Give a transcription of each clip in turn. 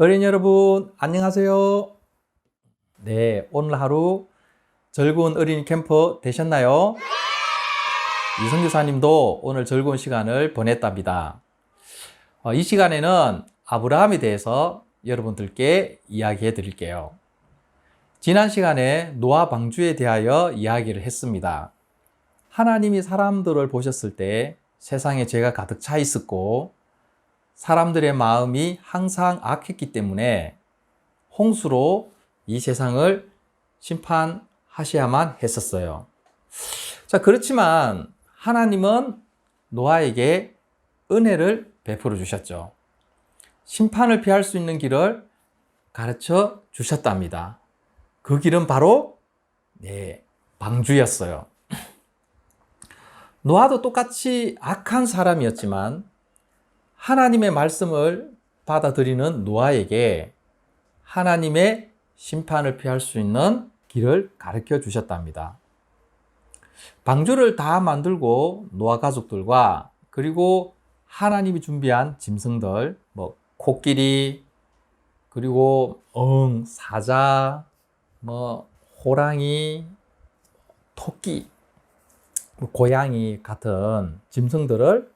어린이 여러분, 안녕하세요. 네, 오늘 하루 즐거운 어린이 캠프 되셨나요? 이성교사님도 오늘 즐거운 시간을 보냈답니다. 어, 이 시간에는 아브라함에 대해서 여러분들께 이야기해 드릴게요. 지난 시간에 노아 방주에 대하여 이야기를 했습니다. 하나님이 사람들을 보셨을 때 세상에 죄가 가득 차 있었고 사람들의 마음이 항상 악했기 때문에 홍수로 이 세상을 심판하셔야만 했었어요. 자, 그렇지만 하나님은 노아에게 은혜를 베풀어 주셨죠. 심판을 피할 수 있는 길을 가르쳐 주셨답니다. 그 길은 바로 네, 방주였어요. 노아도 똑같이 악한 사람이었지만 하나님의 말씀을 받아들이는 노아에게 하나님의 심판을 피할 수 있는 길을 가르쳐 주셨답니다. 방주를 다 만들고 노아 가족들과 그리고 하나님이 준비한 짐승들, 뭐 코끼리, 그리고 엉, 사자, 뭐 호랑이, 토끼, 뭐 고양이 같은 짐승들을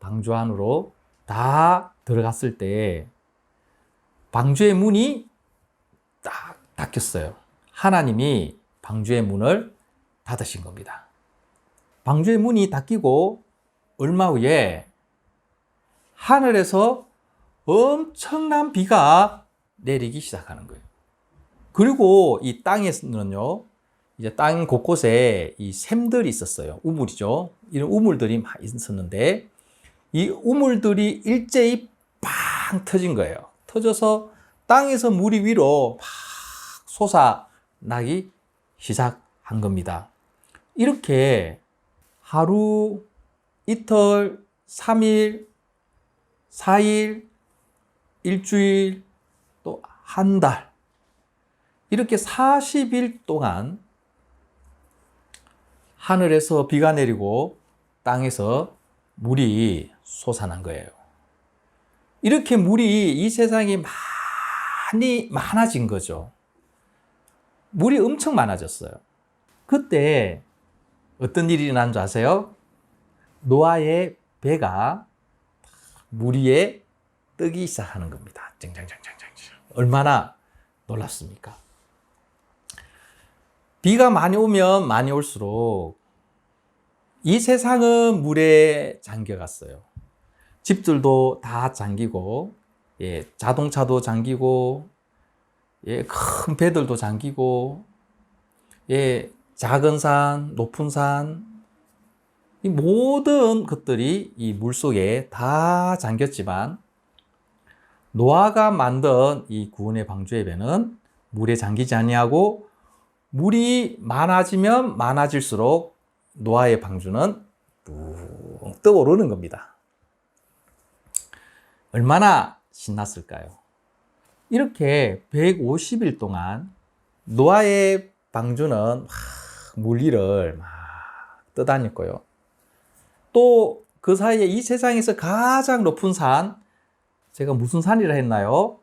방주 안으로 다 들어갔을 때 방주의 문이 딱 닫혔어요. 하나님이 방주의 문을 닫으신 겁니다. 방주의 문이 닫히고 얼마 후에 하늘에서 엄청난 비가 내리기 시작하는 거예요. 그리고 이 땅에는요, 이제 땅 곳곳에 이 샘들이 있었어요. 우물이죠. 이런 우물들이 막 있었는데, 이 우물들이 일제히 팡 터진 거예요. 터져서 땅에서 물이 위로 막 솟아나기 시작한 겁니다. 이렇게 하루, 이틀, 3일, 4일, 일주일, 또 한 달. 이렇게 40일 동안 하늘에서 비가 내리고 땅에서 물이 솟아난 거예요. 이렇게 물이 이 세상에 많이 많아진 거죠. 물이 엄청 많아졌어요. 그때 어떤 일이 일어난 줄 아세요? 노아의 배가 물 위에 뜨기 시작하는 겁니다. 쨍쨍쨍쨍쨍. 얼마나 놀랍습니까? 비가 많이 오면 많이 올수록 이 세상은 물에 잠겨갔어요. 집들도 다 잠기고, 예, 자동차도 잠기고, 예, 큰 배들도 잠기고, 예, 작은 산, 높은 산, 이 모든 것들이 이 물 속에 다 잠겼지만, 노아가 만든 이 구원의 방주의 배는 물에 잠기지 아니하고 물이 많아지면 많아질수록 노아의 방주는 뚝 떠오르는 겁니다. 얼마나 신났을까요? 이렇게 150일 동안 노아의 방주는 막 물리를 막 떠다녔고요. 또 그 사이에 이 세상에서 가장 높은 산, 제가 무슨 산이라 했나요?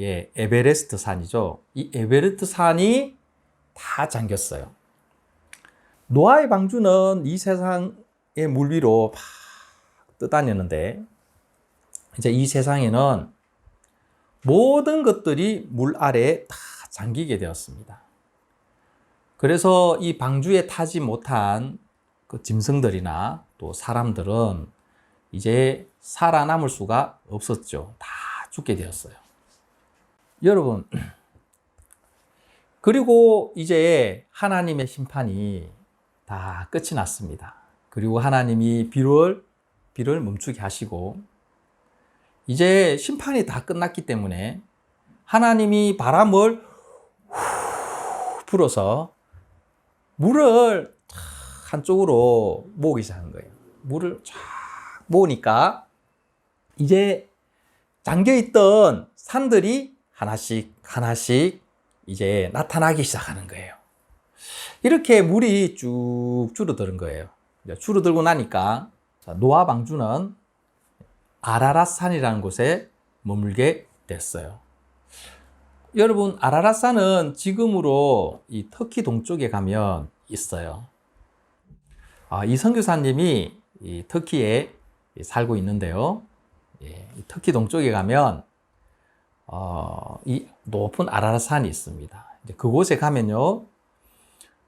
예, 에베레스트 산이죠. 이 에베레스트 산이 다 잠겼어요. 노아의 방주는 이 세상의 물 위로 막 떠다녔는데, 이제 이 세상에는 모든 것들이 물 아래에 다 잠기게 되었습니다. 그래서 이 방주에 타지 못한 그 짐승들이나 또 사람들은 이제 살아남을 수가 없었죠. 다 죽게 되었어요. 여러분, 그리고 이제 하나님의 심판이 다 끝이 났습니다. 그리고 하나님이 비를, 비를 멈추게 하시고, 이제 심판이 다 끝났기 때문에 하나님이 바람을 후 불어서 물을 한쪽으로 모으기 시작한 거예요. 물을 쫙 모으니까 이제 잠겨있던 산들이 하나씩 하나씩 이제 나타나기 시작하는 거예요. 이렇게 물이 쭉 줄어드는 거예요. 줄어들고 나니까 노아 방주는 아라랏 산이라는 곳에 머물게 됐어요. 여러분 아라라산은 지금으로 이 터키 동쪽에 가면 있어요. 아, 이 선교사님이 이 터키에 살고 있는데요. 예, 이 터키 동쪽에 가면 어, 이 높은 아라라산이 있습니다. 그곳에 가면요.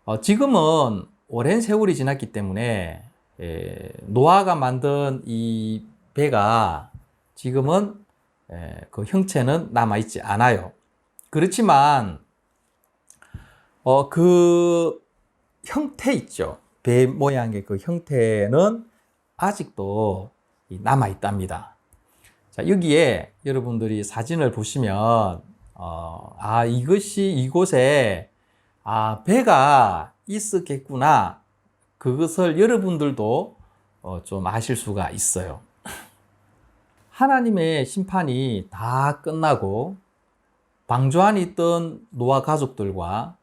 어, 지금은 오랜 세월이 지났기 때문에 예, 노아가 만든 이 배가 지금은 예, 그 형체는 남아 있지 않아요. 그렇지만 어, 그 형태 있죠. 배 모양의 그 형태는 아직도 남아 있답니다. 자, 여기에 여러분들이 사진을 보시면 어, 아, 이것이 이곳에 아, 배가 있었겠구나. 그것을 여러분들도 어, 좀 아실 수가 있어요. 하나님의 심판이 다 끝나고 방주 안에 있던 노아 가족들과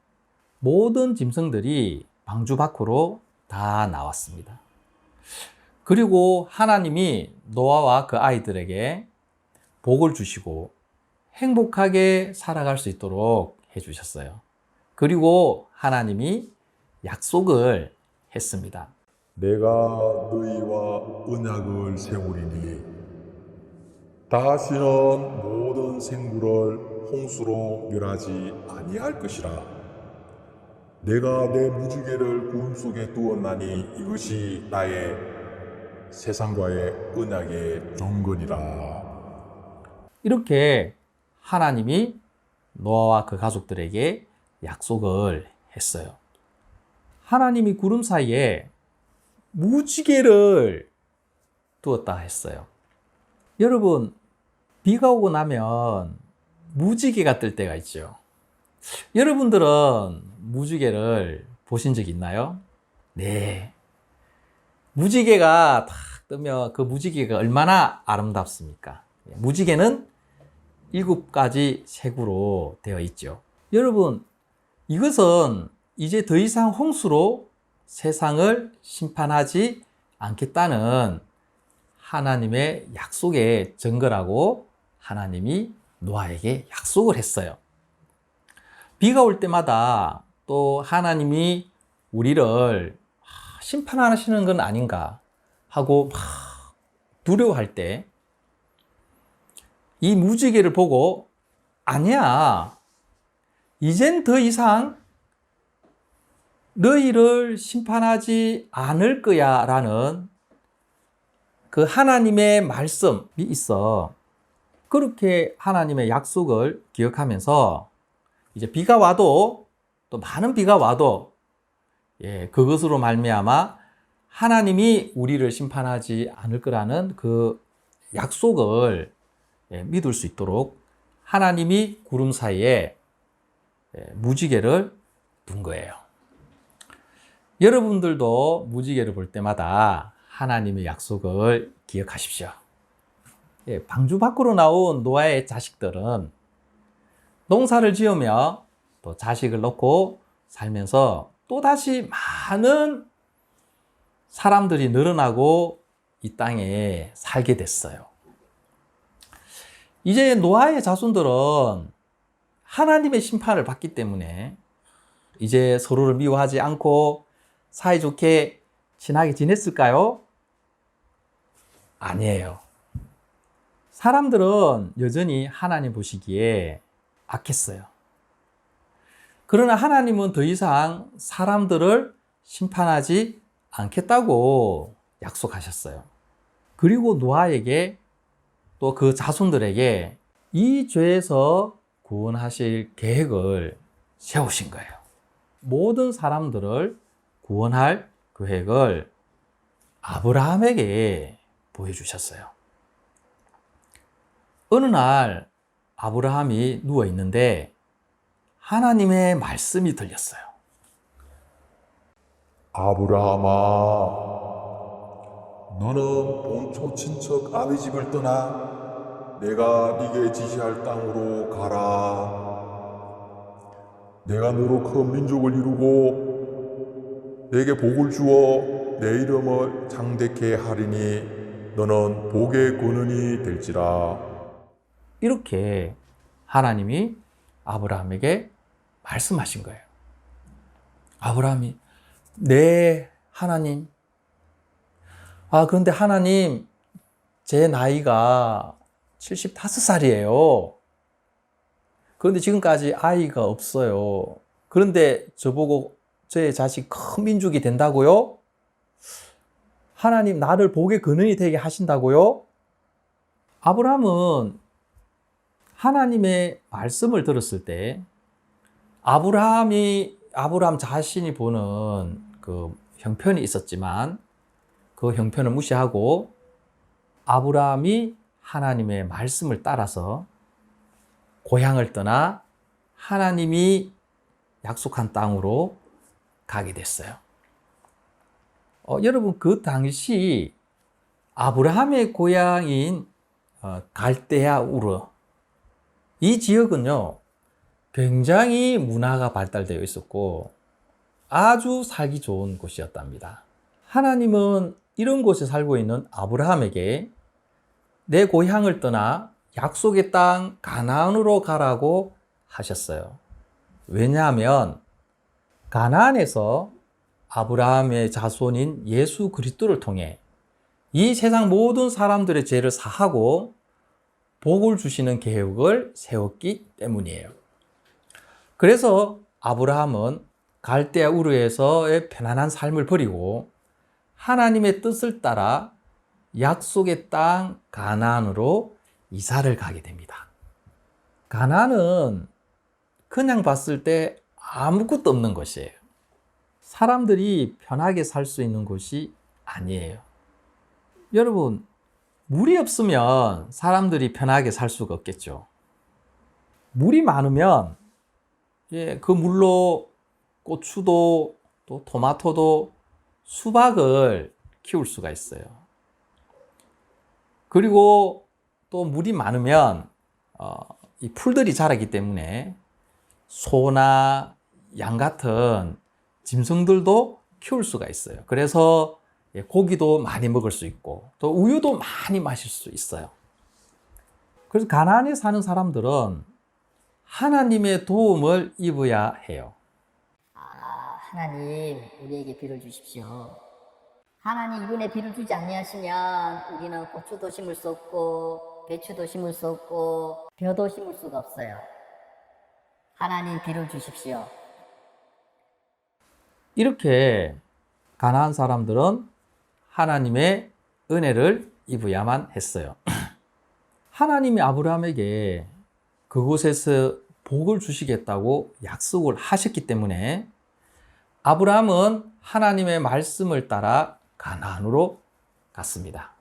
모든 짐승들이 방주 밖으로 다 나왔습니다. 그리고 하나님이 노아와 그 아이들에게 복을 주시고 행복하게 살아갈 수 있도록 해주셨어요. 그리고 하나님이 약속을 했습니다. 내가 너희와 언약을 세우리니 다시는 모든 생물을 홍수로 멸하지 아니할 것이라. 내가 내 무지개를 구름 속에 두었나니 이것이 나의 세상과의 언약의 정건이라. 이렇게 하나님이 노아와 그 가족들에게 약속을 했어요. 하나님이 구름 사이에 무지개를 두었다 했어요. 여러분, 비가 오고 나면 무지개가 뜰 때가 있죠. 여러분들은 무지개를 보신 적 있나요? 네. 무지개가 탁 뜨면 그 무지개가 얼마나 아름답습니까? 무지개는 일곱 가지 색으로 되어 있죠. 여러분, 이것은 이제 더 이상 홍수로 세상을 심판하지 않겠다는 하나님의 약속의 증거라고 하나님이 노아에게 약속을 했어요. 비가 올 때마다 또 하나님이 우리를 심판하시는 건 아닌가 하고 두려워할 때 이 무지개를 보고 아니야. 이젠 더 이상 너희를 심판하지 않을 거야 라는 그 하나님의 말씀이 있어. 그렇게 하나님의 약속을 기억하면서 이제 비가 와도 또 많은 비가 와도 예, 그것으로 말미암아 하나님이 우리를 심판하지 않을 거라는 그 약속을 예, 믿을 수 있도록 하나님이 구름 사이에 예, 무지개를 둔 거예요. 여러분들도 무지개를 볼 때마다 하나님의 약속을 기억하십시오. 예, 방주 밖으로 나온 노아의 자식들은 농사를 지으며 또 자식을 놓고 살면서 또다시 많은 사람들이 늘어나고 이 땅에 살게 됐어요. 이제 노아의 자손들은 하나님의 심판을 받기 때문에 이제 서로를 미워하지 않고 사이좋게 친하게 지냈을까요? 아니에요. 사람들은 여전히 하나님 보시기에 악했어요. 그러나 하나님은 더 이상 사람들을 심판하지 않겠다고 약속하셨어요. 그리고 노아에게 또 그 자손들에게 이 죄에서 구원하실 계획을 세우신 거예요. 모든 사람들을 구원할 계획을 아브라함에게 보여주셨어요. 어느 날 아브라함이 누워 있는데 하나님의 말씀이 들렸어요. 아브라함아, 너는 본초 친척 아비 집을 떠나 내가 네게 지시할 땅으로 가라. 내가 너로 큰 민족을 이루고 내게 복을 주어 내 이름을 장대케 하리니 너는 복의 근원이 될지라. 이렇게 하나님이 아브라함에게 말씀하신 거예요. 아브라함이 네 하나님 아 그런데 하나님 제 나이가 75살이에요. 그런데 지금까지 아이가 없어요. 그런데 저보고 저의 자식 큰 민족이 된다고요? 하나님 나를 복의 근원이 되게 하신다고요? 아브라함은 하나님의 말씀을 들었을 때 아브라함이 아브라함 자신이 보는 그 형편이 있었지만 그 형편을 무시하고 아브라함이 하나님의 말씀을 따라서 고향을 떠나 하나님이 약속한 땅으로 가게 됐어요. 어, 여러분 그 당시 아브라함의 고향인 어, 갈대아 우르 이 지역은요 굉장히 문화가 발달되어 있었고 아주 살기 좋은 곳이었답니다. 하나님은 이런 곳에 살고 있는 아브라함에게 내 고향을 떠나 약속의 땅 가나안으로 가라고 하셨어요. 왜냐하면 가나안에서 아브라함의 자손인 예수 그리스도를 통해 이 세상 모든 사람들의 죄를 사하고 복을 주시는 계획을 세웠기 때문이에요. 그래서 아브라함은 갈대아 우르에서의 편안한 삶을 버리고 하나님의 뜻을 따라 약속의 땅 가나안으로 이사를 가게 됩니다. 가나안은 그냥 봤을 때 아무것도 없는 곳이에요. 사람들이 편하게 살 수 있는 곳이 아니에요. 여러분, 물이 없으면 사람들이 편하게 살 수가 없겠죠. 물이 많으면 예, 그 물로 고추도 또 토마토도 수박을 키울 수가 있어요. 그리고 또 물이 많으면 어, 이 풀들이 자라기 때문에 소나 양 같은 짐승들도 키울 수가 있어요. 그래서 예, 고기도 많이 먹을 수 있고 또 우유도 많이 마실 수 있어요. 그래서 가나안에 사는 사람들은 하나님의 도움을 입어야 해요. 아, 하나님, 우리에게 비를 주십시오. 하나님 이분의 비를 주지 아니하시면 우리는 고추도 심을 수 없고 배추도 심을 수 없고 벼도 심을 수가 없어요. 하나님 비를 주십시오. 이렇게 가나안 사람들은 하나님의 은혜를 입어야만 했어요. 하나님이 아브라함에게 그곳에서 복을 주시겠다고 약속을 하셨기 때문에 아브라함은 하나님의 말씀을 따라 가나안으로 갔습니다.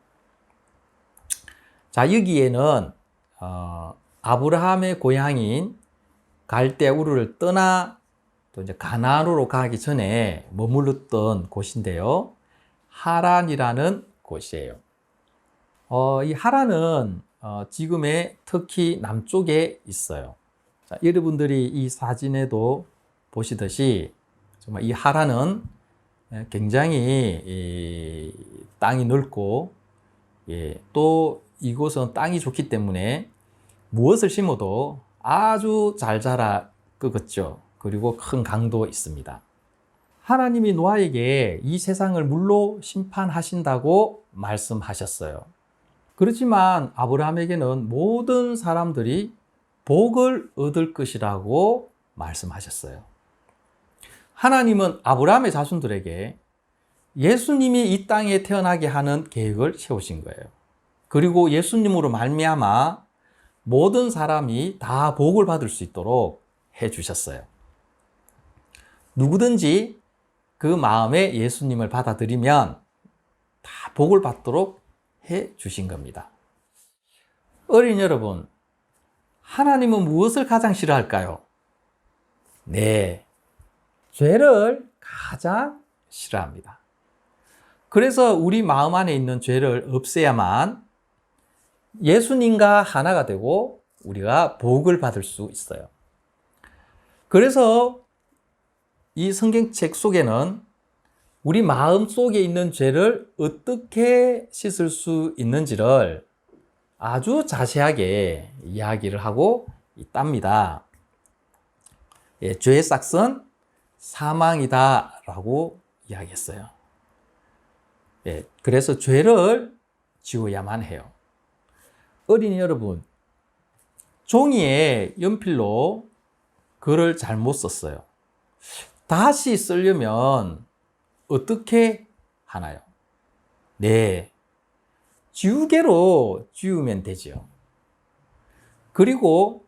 자 여기에는 어, 아브라함의 고향인 갈대 우르를 떠나 또 이제 가나안으로 가기 전에 머물렀던 곳인데요. 하란이라는 곳이에요. 어, 이 하란은 어, 지금의 터키 남쪽에 있어요. 자, 여러분들이 이 사진에도 보시듯이 정말 이 하란은 굉장히 이 땅이 넓고 예, 또 이곳은 땅이 좋기 때문에 무엇을 심어도 아주 잘 자라 끄겠죠. 그리고 큰 강도 있습니다. 하나님이 노아에게 이 세상을 물로 심판하신다고 말씀하셨어요. 그렇지만 아브라함에게는 모든 사람들이 복을 얻을 것이라고 말씀하셨어요. 하나님은 아브라함의 자손들에게 예수님이 이 땅에 태어나게 하는 계획을 세우신 거예요. 그리고 예수님으로 말미암아 모든 사람이 다 복을 받을 수 있도록 해 주셨어요. 누구든지 그 마음에 예수님을 받아들이면 다 복을 받도록 해 주신 겁니다. 어린 여러분, 하나님은 무엇을 가장 싫어할까요? 네, 죄를 가장 싫어합니다. 그래서 우리 마음 안에 있는 죄를 없애야만 예수님과 하나가 되고 우리가 복을 받을 수 있어요. 그래서 이 성경책 속에는 우리 마음 속에 있는 죄를 어떻게 씻을 수 있는지를 아주 자세하게 이야기를 하고 이 땁니다. 예, 죄의 싹은 사망이다 라고 이야기했어요. 예, 그래서 죄를 지워야만 해요. 어린이 여러분, 종이에 연필로 글을 잘못 썼어요. 다시 쓰려면 어떻게 하나요? 네. 지우개로 지우면 되죠. 그리고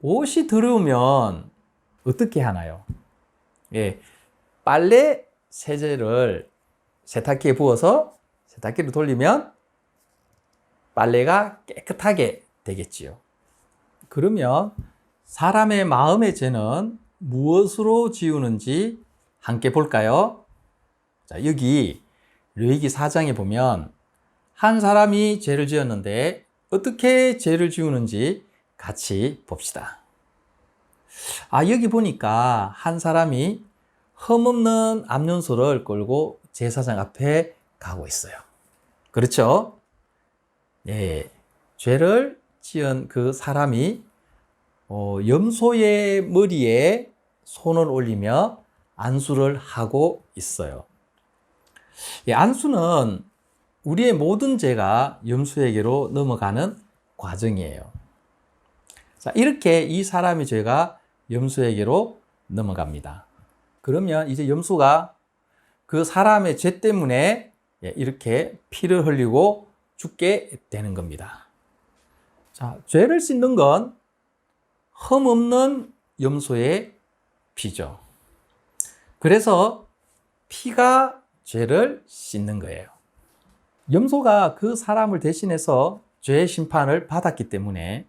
옷이 더러우면 어떻게 하나요? 예. 빨래 세제를 세탁기에 부어서 세탁기를 돌리면 빨래가 깨끗하게 되겠지요. 그러면 사람의 마음의 죄는 무엇으로 지우는지 함께 볼까요? 자, 여기 르이기 4장에 보면 한 사람이 죄를 지었는데 어떻게 죄를 지우는지 같이 봅시다. 아, 여기 보니까 한 사람이 흠없는 암연소를 끌고 제사장 앞에 가고 있어요. 그렇죠? 예. 죄를 지은 그 사람이 어, 염소의 머리에 손을 올리며 안수를 하고 있어요. 예, 안수는 우리의 모든 죄가 염소에게로 넘어가는 과정이에요. 자, 이렇게 이 사람의 죄가 염소에게로 넘어갑니다. 그러면 이제 염소가 그 사람의 죄 때문에 예, 이렇게 피를 흘리고 죽게 되는 겁니다. 자, 죄를 씻는 건 흠 없는 염소의 피죠. 그래서 피가 죄를 씻는 거예요. 염소가 그 사람을 대신해서 죄의 심판을 받았기 때문에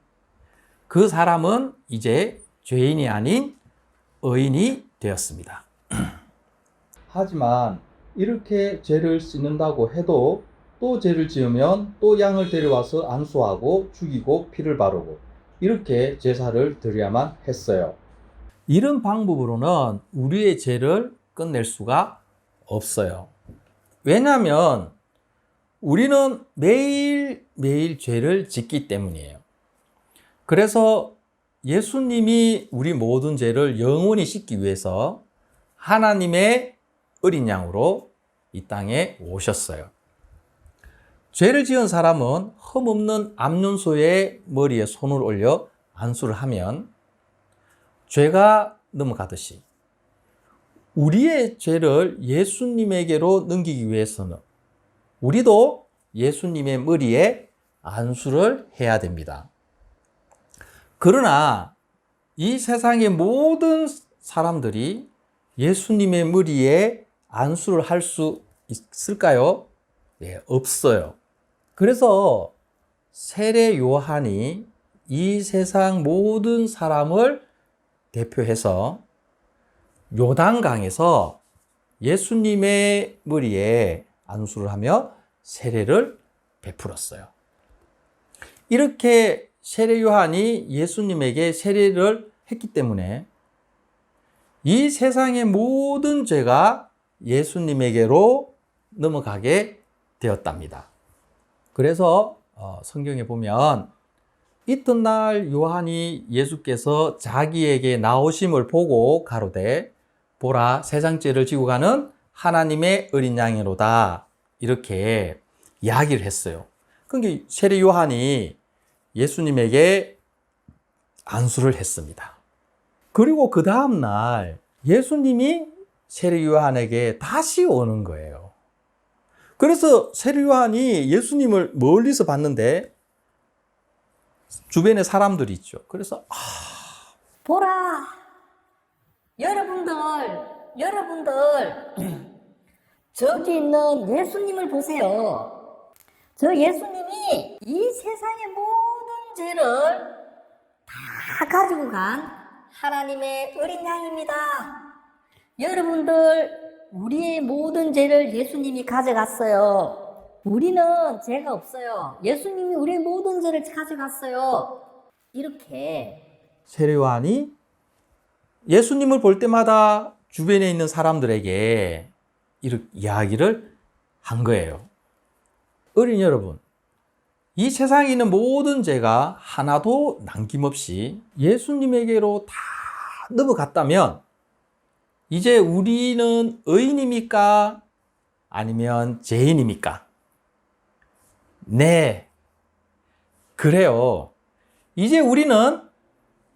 그 사람은 이제 죄인이 아닌 의인이 되었습니다. 하지만 이렇게 죄를 씻는다고 해도 또 죄를 지으면 또 양을 데려와서 안수하고 죽이고 피를 바르고 이렇게 제사를 드려야만 했어요. 이런 방법으로는 우리의 죄를 끝낼 수가 없어요. 왜냐하면 우리는 매일매일 죄를 짓기 때문이에요. 그래서 예수님이 우리 모든 죄를 영원히 씻기 위해서 하나님의 어린 양으로 이 땅에 오셨어요. 죄를 지은 사람은 흠없는 암윤소의 머리에 손을 올려 안수를 하면 죄가 넘어가듯이 우리의 죄를 예수님에게로 넘기기 위해서는 우리도 예수님의 머리에 안수를 해야 됩니다. 그러나 이 세상의 모든 사람들이 예수님의 머리에 안수를 할 수 있을까요? 네, 없어요. 그래서 세례 요한이 이 세상 모든 사람을 대표해서 요단강에서 예수님의 머리에 안수를 하며 세례를 베풀었어요. 이렇게 세례 요한이 예수님에게 세례를 했기 때문에 이 세상의 모든 죄가 예수님에게로 넘어가게 되었답니다. 그래서 어, 성경에 보면 이튿날 요한이 예수께서 자기에게 나오심을 보고 가로되 보라 세상죄를 지고 가는 하나님의 어린 양이로다 이렇게 이야기를 했어요. 그러니까 세례 요한이 예수님에게 안수를 했습니다. 그리고 그 다음 날 예수님이 세례 요한에게 다시 오는 거예요. 그래서 세례 요한이 예수님을 멀리서 봤는데 주변에 사람들이 있죠. 그래서 아, 보라! 여러분들, 여러분들, 저기 있는 예수님을 보세요. 저 예수님이 이 세상의 모든 죄를 다 가지고 간 하나님의 어린 양입니다. 여러분들, 우리의 모든 죄를 예수님이 가져갔어요. 우리는 죄가 없어요. 예수님이 우리의 모든 죄를 가져갔어요. 이렇게 세례 요한이 예수님을 볼 때마다 주변에 있는 사람들에게 이렇게 이야기를 한 거예요. 어린 여러분, 이 세상에 있는 모든 죄가 하나도 남김없이 예수님에게로 다 넘어갔다면 이제 우리는 의인입니까? 아니면 죄인입니까? 네. 그래요. 이제 우리는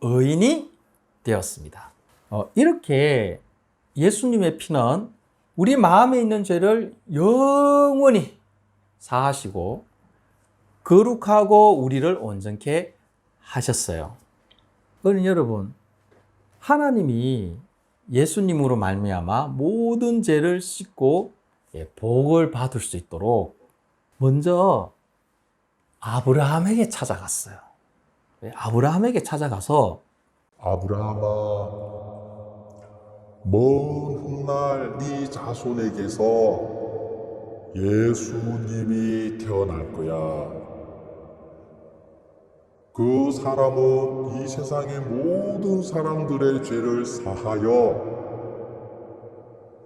의인이 되었습니다. 어, 이렇게 예수님의 피는 우리 마음에 있는 죄를 영원히 사하시고 거룩하고 우리를 온전케 하셨어요. 어린 여러분, 하나님이 예수님으로 말미암아 모든 죄를 씻고 예, 복을 받을 수 있도록 먼저 아브라함에게 찾아갔어요. 예, 아브라함에게 찾아가서 아브라함아, 먼 훗날 네 자손에게서 예수님이 태어날 거야. 그 사람은 이 세상의 모든 사람들의 죄를 사하여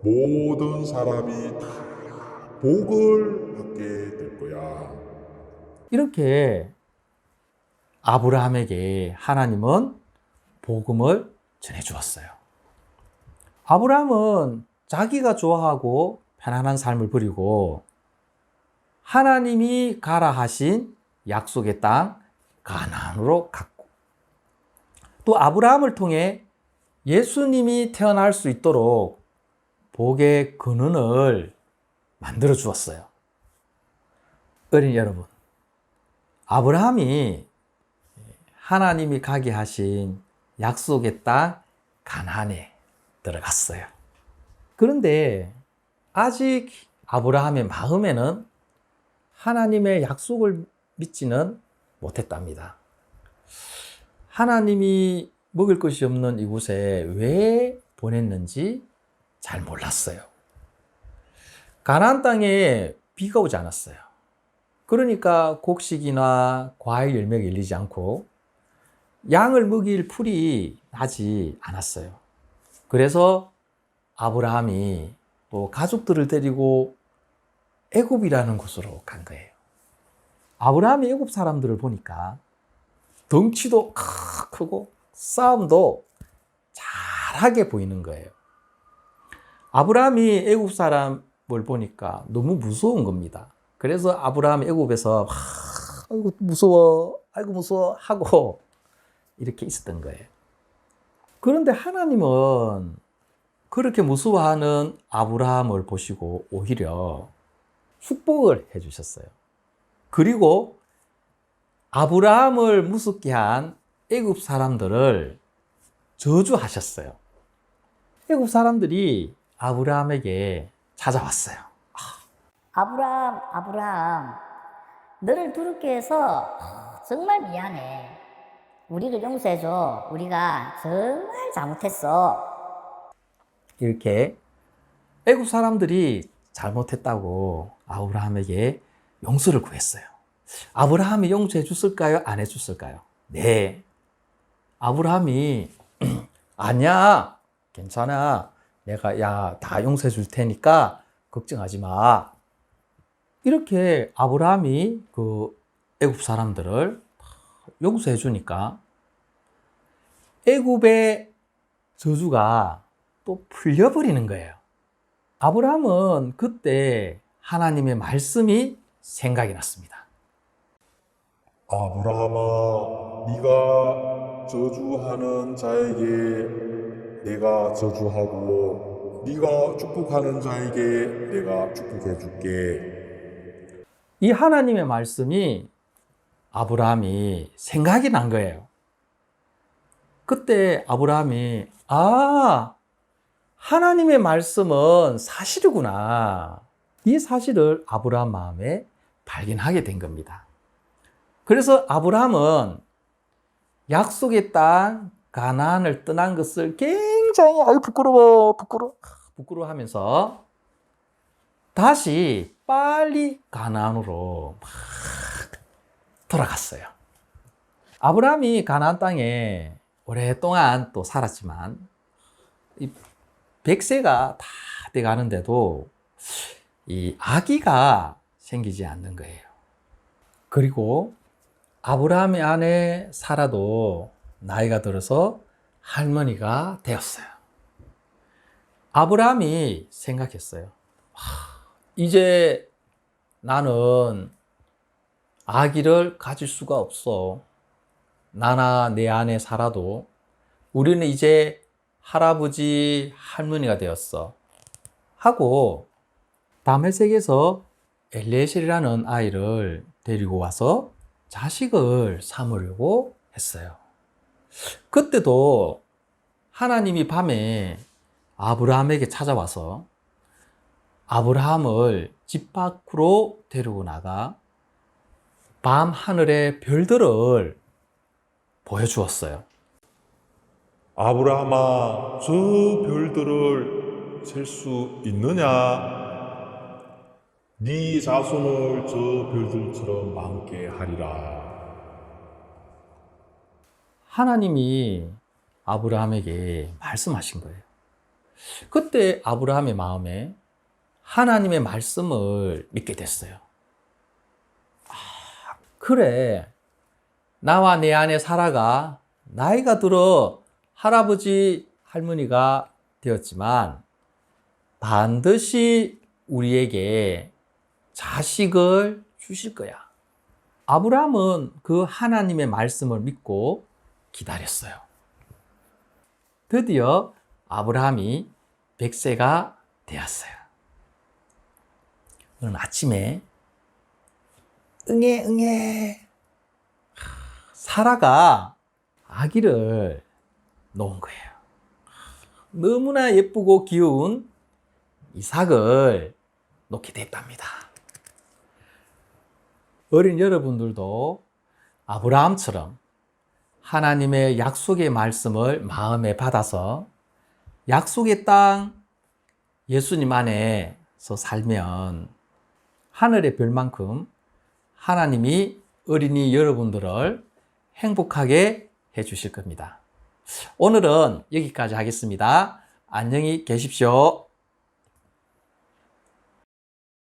모든 사람이 다 복을 받게 될 거야. 이렇게 아브라함에게 하나님은 복음을 전해 주었어요. 아브라함은 자기가 좋아하고 편안한 삶을 버리고 하나님이 가라 하신 약속의 땅 가나안으로 갔고 또 아브라함을 통해 예수님이 태어날 수 있도록 복의 근원을 만들어 주었어요. 어린 여러분, 아브라함이 하나님이 가게 하신 약속의 땅 가나안에 들어갔어요. 그런데 아직 아브라함의 마음에는 하나님의 약속을 믿지는 못했답니다. 하나님이 먹을 것이 없는 이곳에 왜 보냈는지 잘 몰랐어요. 가나안 땅에 비가 오지 않았어요. 그러니까 곡식이나 과일 열매가 열리지 않고 양을 먹일 풀이 나지 않았어요. 그래서 아브라함이 또 가족들을 데리고 애굽이라는 곳으로 간 거예요. 아브라함이 애굽 사람들을 보니까 덩치도 크- 크고 싸움도 잘하게 보이는 거예요. 아브라함이 애굽 사람을 보니까 너무 무서운 겁니다. 그래서 아브라함 애굽에서 하, 아이고 무서워, 아이고 무서워 하고 이렇게 있었던 거예요. 그런데 하나님은 그렇게 무서워하는 아브라함을 보시고 오히려 축복을 해 주셨어요. 그리고 아브라함을 무섭게 한 애굽 사람들을 저주하셨어요. 애굽 사람들이 아브라함에게 찾아왔어요. 아브라함, 아브라함, 너를 두렵게 해서 정말 미안해. 우리를 용서해줘. 우리가 정말 잘못했어. 이렇게 애굽 사람들이 잘못했다고 아브라함에게 용서를 구했어요. 아브라함이 용서해 줬을까요? 안 해줬을까요? 네. 아브라함이 아니야, 괜찮아. 내가 야 다 용서해 줄 테니까 걱정하지 마. 이렇게 아브라함이 그 애굽 사람들을 용서해 주니까 애굽의 저주가 또 풀려버리는 거예요. 아브라함은 그때 하나님의 말씀이 생각이 났습니다. 아브라함아, 네가 저주하는 자에게 내가 저주하고 네가 축복하는 자에게 내가 축복해 줄게. 이 하나님의 말씀이 아브라함이 생각이 난 거예요. 그때 아브라함이 아 하나님의 말씀은 사실이구나. 이 사실을 아브라함 마음에 발견하게 된 겁니다. 그래서 아브라함은 약속의 땅 가나안을 떠난 것을 굉장히 아유 부끄러워 부끄러워 부끄러워하면서 다시 빨리 가나안으로 막 돌아갔어요. 아브라함이 가나안 땅에 오랫동안 또 살았지만 이 100세가 다 돼가는데도 이 아기가 생기지 않는 거예요. 그리고 아브라함의 아내 사라도 나이가 들어서 할머니가 되었어요. 아브라함이 생각했어요. 하, 이제 나는 아기를 가질 수가 없어. 나나 내 아내 사라도 우리는 이제 할아버지 할머니가 되었어. 하고 다메섹에서 엘리에셀이라는 아이를 데리고 와서 자식을 삼으려고 했어요. 그때도 하나님이 밤에 아브라함에게 찾아와서 아브라함을 집 밖으로 데리고 나가 밤 하늘의 별들을 보여주었어요. 아브라함아, 저 별들을 셀 수 있느냐? 네 자손을 저 별들처럼 많게 하리라. 하나님이 아브라함에게 말씀하신 거예요. 그때 아브라함의 마음에 하나님의 말씀을 믿게 됐어요. 아, 그래. 나와 내 아내 사라가 나이가 들어 할아버지, 할머니가 되었지만 반드시 우리에게 자식을 주실 거야. 아브라함은 그 하나님의 말씀을 믿고 기다렸어요. 드디어 아브라함이 100세가 되었어요. 오늘 아침에 응애 응애 사라가 아기를 놓은 거예요. 너무나 예쁘고 귀여운 이삭을 놓게 됐답니다. 어린 여러분들도 아브라함처럼 하나님의 약속의 말씀을 마음에 받아서 약속의 땅 예수님 안에서 살면 하늘의 별만큼 하나님이 어린이 여러분들을 행복하게 해 주실 겁니다. 오늘은 여기까지 하겠습니다. 안녕히 계십시오.